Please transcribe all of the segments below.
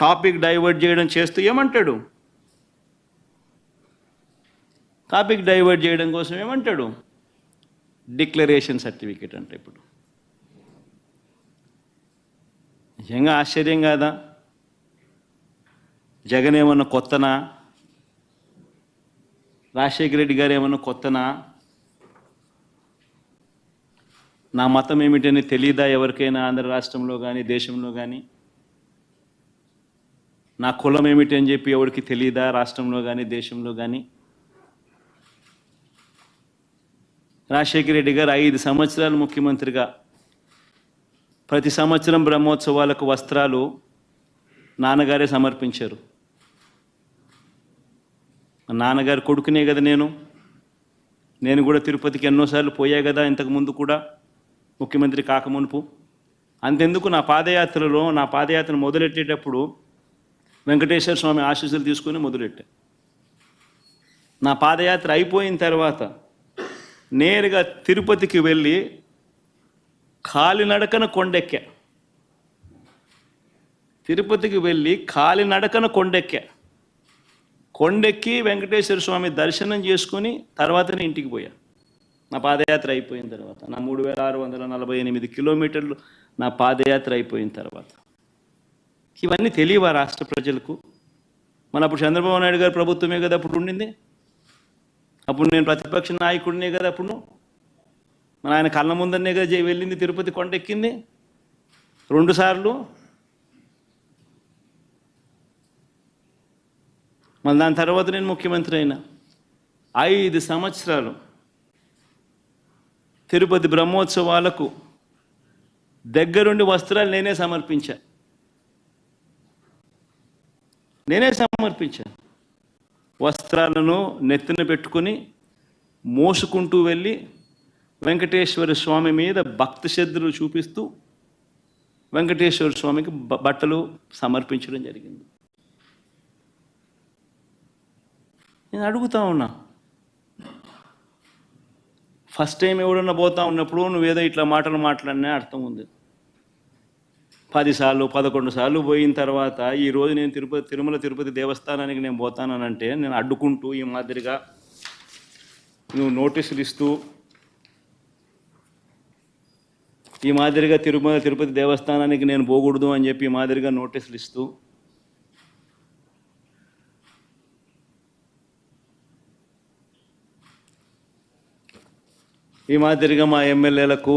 Topic divert చేయడం చేస్తూ ఏమంటాడు? టాపిక్ డైవర్ట్ చేయడం కోసం ఏమంటాడు? డిక్లరేషన్ సర్టిఫికేట్ అంటే ఇప్పుడు. నిజంగా ఆశ్చర్యం కాదా? జగన్ ఏమన్నా కొత్తనా? రాజశేఖర రెడ్డి గారు ఏమన్నా కొత్తనా? నా మతం ఏమిటని తెలియదా ఎవరికైనా ఆంధ్ర రాష్ట్రంలో కానీ దేశంలో కానీ నా కులం ఏమిటి అని చెప్పి ఎవరికి తెలియదా రాష్ట్రంలో కానీ దేశంలో కానీ రాజశేఖర రెడ్డి గారు ఐదు సంవత్సరాలు ముఖ్యమంత్రిగా. ప్రతి సంవత్సరం బ్రహ్మోత్సవాలకు వస్త్రాలు నాన్నగారే సమర్పించారు. మా కొడుకునే కదా నేను. నేను కూడా తిరుపతికి ఎన్నోసార్లు పోయా కదా ఇంతకు ముందు కూడా. ముఖ్యమంత్రి కాకమునుపు అంతెందుకు నా పాదయాత్రలో నా పాదయాత్ర మొదలెట్టేటప్పుడు వెంకటేశ్వర స్వామి ఆశీస్సులు తీసుకొని మొదలెట్టా. నా పాదయాత్ర అయిపోయిన తర్వాత నేరుగా తిరుపతికి వెళ్ళి కాలినడకన కొండెక్కా. తిరుపతికి వెళ్ళి కాలినడకన కొండెక్కా. కొండెక్కి వెంకటేశ్వర స్వామి దర్శనం చేసుకుని తర్వాతనే ఇంటికి పోయా. నా పాదయాత్ర అయిపోయిన తర్వాత నా మూడు వేల ఆరు వందల నలభై ఎనిమిది కిలోమీటర్లు నా పాదయాత్ర అయిపోయిన తర్వాత. ఇవన్నీ తెలియవా రాష్ట్ర ప్రజలకు? మన అప్పుడు చంద్రబాబు నాయుడు గారు ప్రభుత్వమే కదా అప్పుడు ఉండింది? అప్పుడు నేను ప్రతిపక్ష నాయకుడినే కదా అప్పుడు? మన ఆయన కళ్ళ ముందరనే కదా జై- వెళ్ళింది తిరుపతి కొండెక్కింది? రెండుసార్లు మళ్ళీ దాని తర్వాత నేను ముఖ్యమంత్రి అయినా. ఐదు సంవత్సరాలు తిరుపతి బ్రహ్మోత్సవాలకు దగ్గరుండి వస్త్రాలు నేనే సమర్పించా. నేనే సమర్పించాను. వస్త్రాలను నెత్తిన పెట్టుకుని మోసుకుంటూ వెళ్ళి వెంకటేశ్వర స్వామి మీద భక్తి శ్రద్ధలు చూపిస్తూ వెంకటేశ్వర స్వామికి బట్టలు సమర్పించడం జరిగింది. నేను అడుగుతా ఉన్నా ఫస్ట్ టైం ఎవడన్నా పోతా ఉన్నప్పుడు నువ్వేదో ఇట్లా మాటలు మాట్లాడినా అర్థం ఉంది. పదిసార్లు పదకొండు సార్లు పోయిన తర్వాత ఈరోజు నేను తిరుపతి తిరుమల తిరుపతి దేవస్థానానికి నేను పోతానంటే నేను అడ్డుకుంటూ ఈ మాదిరిగా నువ్వు నోటీసులు ఇస్తూ ఈ మాదిరిగా తిరుమల తిరుపతి దేవస్థానానికి నేను పోకూడదు అని చెప్పి ఈ మాదిరిగా నోటీసులు ఇస్తూ ఈ మాదిరిగా మా ఎమ్మెల్యేలకు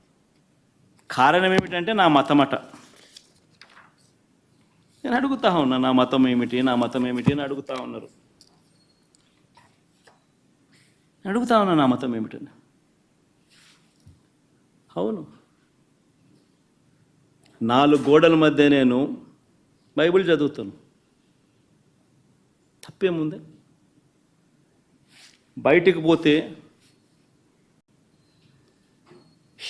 కారణం ఏమిటంటే నా మతమట. నేను అడుగుతా ఉన్నా నా మతం ఏమిటి నా మతం ఏమిటి అని అడుగుతా ఉన్నారు. నేను అడుగుతా ఉన్నా నా మతం ఏమిటని అవును. నాలుగు గోడల మధ్య నేను బైబిల్ చదువుతాను. తప్పేముంది? బయటికి పోతే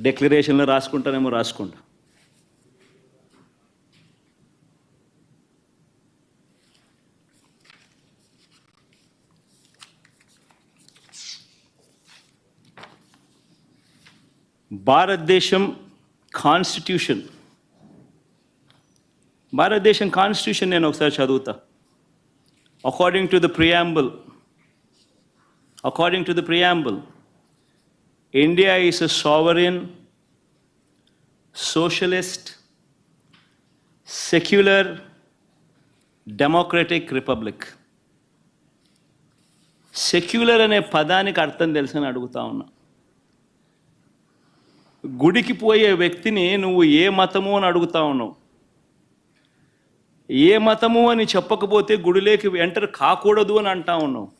డిక్లరేషన్లో రాసుకుంటానేమో రాసుకుంటా. భారతదేశం కాన్స్టిట్యూషన్. భారతదేశం కాన్స్టిట్యూషన్ నేను ఒకసారి చదువుతా. According to the preamble according to the preamble India is a sovereign socialist, secular, democratic republic secular అనే పదానికి అర్థం తెలుసని అడుగుతా ఉన్నా. గుడికి పోయే వ్యక్తిని నువ్వు ఏ మతము అని అడుగుతా ఉన్నావు? ఏ మతము అని చెప్పకపోతే గుడిలోకి ఎంటర్ కాకూడదు అని అంటా ఉన్నావు.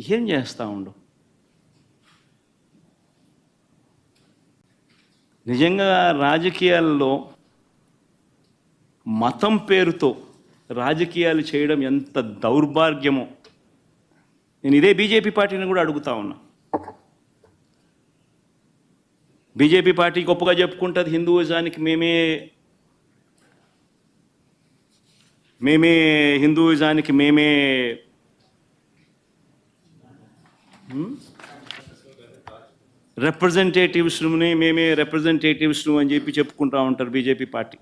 ఏం చేస్తూ ఉండు? నిజంగా రాజకీయాల్లో మతం పేరుతో రాజకీయాలు చేయడం ఎంత దౌర్భాగ్యమో. నేను ఇదే బీజేపీ పార్టీని కూడా అడుగుతా ఉన్నా. బీజేపీ పార్టీ గొప్పగా చెప్పుకుంటుంది హిందూయిజానికి మేమే మేమే హిందూయిజానికి మేమే రిప్రజెంటేటివ్స్ని మేమే రిప్రజెంటేటివ్స్ను అని చెప్పి చెప్పుకుంటా ఉంటారు బీజేపీ పార్టీ.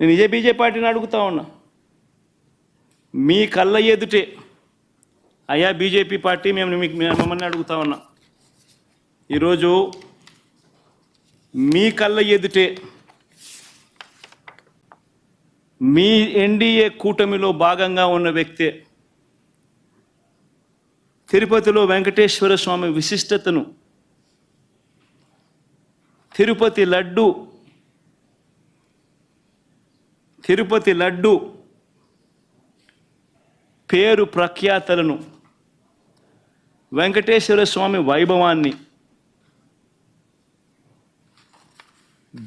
నేను ఇదే బీజేపీ పార్టీని అడుగుతా ఉన్నా. మీ కళ్ళ ఎదుటే అయ్యా బీజేపీ పార్టీ మేము మీకు మిమ్మల్ని అడుగుతా ఉన్నా. ఈరోజు మీ కళ్ళ ఎదుటే మీ ఎన్డీఏ కూటమిలో భాగంగా ఉన్న వ్యక్తే తిరుపతిలో వెంకటేశ్వర స్వామి విశిష్టతను తిరుపతి లడ్డు తిరుపతి లడ్డు పేరు ప్రఖ్యాతలను వెంకటేశ్వర స్వామి వైభవాన్ని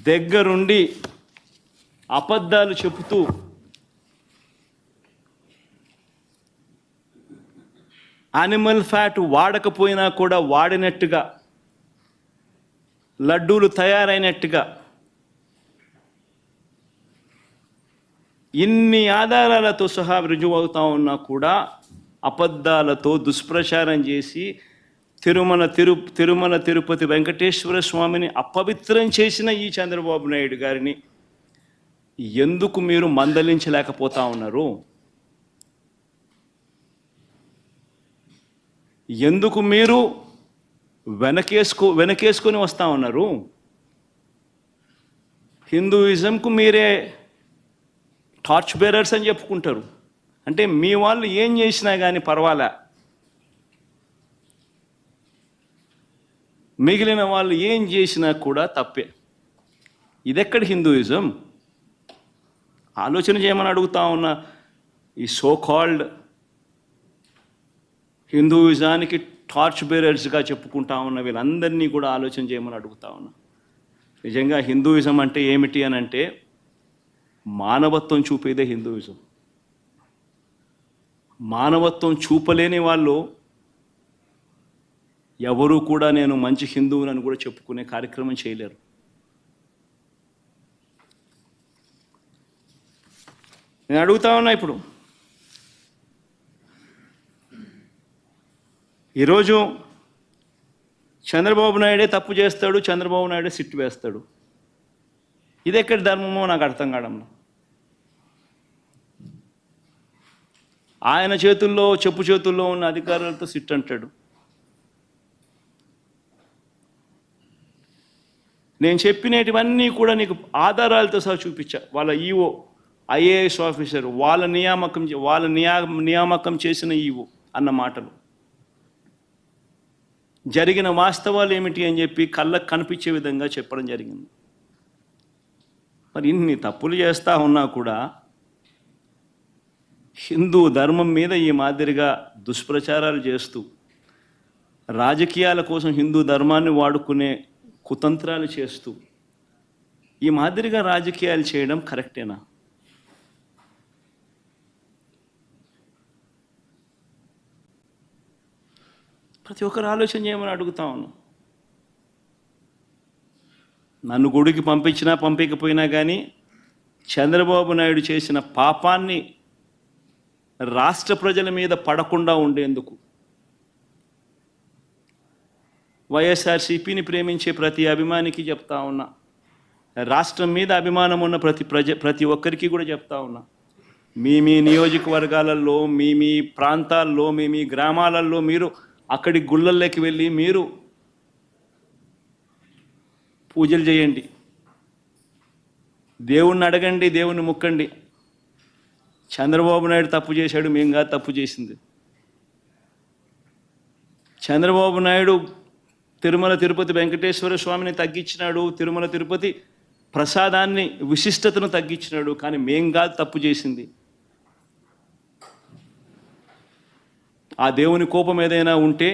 దగ్గరుండి అబద్ధాలు చెబుతూ యానిమల్ ఫ్యాట్ వాడకపోయినా కూడా వాడినట్టుగా లడ్డూలు తయారైనట్టుగా ఇన్ని ఆధారాలతో సహా రుజువు అవుతా ఉన్నా కూడా అబద్ధాలతో దుష్ప్రచారం చేసి తిరుమల తిరు తిరుమల తిరుపతి వెంకటేశ్వర స్వామిని అపవిత్రం చేసిన ఈ చంద్రబాబు నాయుడు గారిని ఎందుకు మీరు మందలించలేకపోతా ఉన్నారు? ఎందుకు మీరు వెనకేసుకో వెనకేసుకొని వస్తా ఉన్నారు? హిందూయిజంకు మీరే టార్చ్ బేరర్స్ అని చెప్పుకుంటారు. అంటే మీ వాళ్ళు ఏం చేసినా కానీ పర్వాలే? మిగిలిన వాళ్ళు ఏం చేసినా కూడా తప్పే. ఇదెక్కడ హిందూయిజం? ఆలోచన చేయమని అడుగుతా ఉన్న ఈ సో కాల్డ్ హిందూయిజానికి టార్చ్ బేరర్స్గా చెప్పుకుంటా ఉన్న వీళ్ళందరినీ కూడా ఆలోచన చేయమని అడుగుతా ఉన్నా. నిజంగా హిందూయిజం అంటే ఏమిటి అని అంటే మానవత్వం చూపేదే హిందూయిజం. మానవత్వం చూపలేని వాళ్ళు ఎవరూ కూడా నేను మంచి హిందువునని కూడా చెప్పుకునే కార్యక్రమం చేయలేరు. నేను అడుగుతా ఉన్నా ఇప్పుడు. ఈరోజు చంద్రబాబు నాయుడే తప్పు చేస్తాడు చంద్రబాబు నాయుడే సిట్టు వేస్తాడు. ఇది ఎక్కడి ధర్మమో నాకు అర్థం కావడంలో. ఆయన చేతుల్లో చెప్పు చేతుల్లో ఉన్న అధికారులతో సిట్ అంటాడు. నేను చెప్పినటివన్నీ కూడా నీకు ఆధారాలతో సహా చూపించా. వాళ్ళ ఈఓ ఐఏఎస్ ఆఫీసర్ వాళ్ళ నియామకం చే- వాళ్ళ నియా నియామకం చేసిన ఈఓ అన్న మాటలు. జరిగిన వాస్తవాలు ఏమిటి అని చెప్పి కళ్ళకు కనిపించే విధంగా చెప్పడం జరిగింది. మరి ఇన్ని తప్పులు చేస్తూ ఉన్నా కూడా హిందూ ధర్మం మీద ఈ మాదిరిగా దుష్ప్రచారాలు చేస్తూ రాజకీయాల కోసం హిందూ ధర్మాన్ని వాడుకునే కుతంత్రాలు చేస్తూ ఈ మాదిరిగా రాజకీయాలు చేయడం కరెక్టేనా? ప్రతి ఒక్కరు ఆలోచన చేయమని అడుగుతా ఉన్నాను నన్ను గుడికి పంపించినా పంపించకపోయినా కానీ చంద్రబాబు నాయుడు చేసిన పాపాన్ని రాష్ట్ర ప్రజల మీద పడకుండా ఉండేందుకు వైఎస్ఆర్సీపీని ప్రేమించే ప్రతి అభిమానికి చెప్తా ఉన్నా. రాష్ట్రం మీద అభిమానం ఉన్న ప్రతి ప్రజ ప్రతి ఒక్కరికి కూడా చెప్తా ఉన్నా. మీ మీ నియోజకవర్గాలలో మీ మీ ప్రాంతాల్లో మీ మీ గ్రామాలలో మీరు అక్కడి గుళ్ళల్లోకి వెళ్ళి మీరు పూజలు చేయండి. దేవుణ్ణి అడగండి దేవుణ్ణి ముక్కండి. చంద్రబాబు నాయుడు తప్పు చేశాడు మేము కాదు తప్పు చేసింది. చంద్రబాబు నాయుడు తిరుమల తిరుపతి వెంకటేశ్వర స్వామిని తగ్గించినాడు తిరుమల తిరుపతి ప్రసాదాన్ని విశిష్టతను తగ్గించినాడు కానీ మేం కాదు తప్పు చేసింది. ఆ దేవుని కోపం ఏదైనా ఉంటే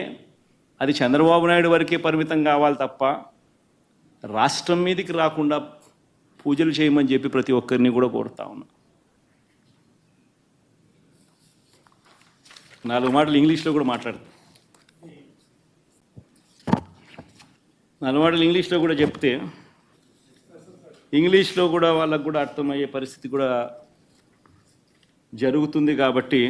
అది చంద్రబాబు నాయుడు వరకే పరిమితం కావాలి తప్ప రాష్ట్రం మీదకి రాకుండా పూజలు చేయమని చెప్పి ప్రతి ఒక్కరిని కూడా కోరుతా ఉన్నా. నాలుగు మాటలు ఇంగ్లీష్లో కూడా మాట్లాడతా. నాలుగు మాటలు ఇంగ్లీష్లో కూడా చెప్తే ఇంగ్లీష్లో కూడా వాళ్ళకు కూడా అర్థమయ్యే పరిస్థితి కూడా జరుగుతుంది కాబట్టి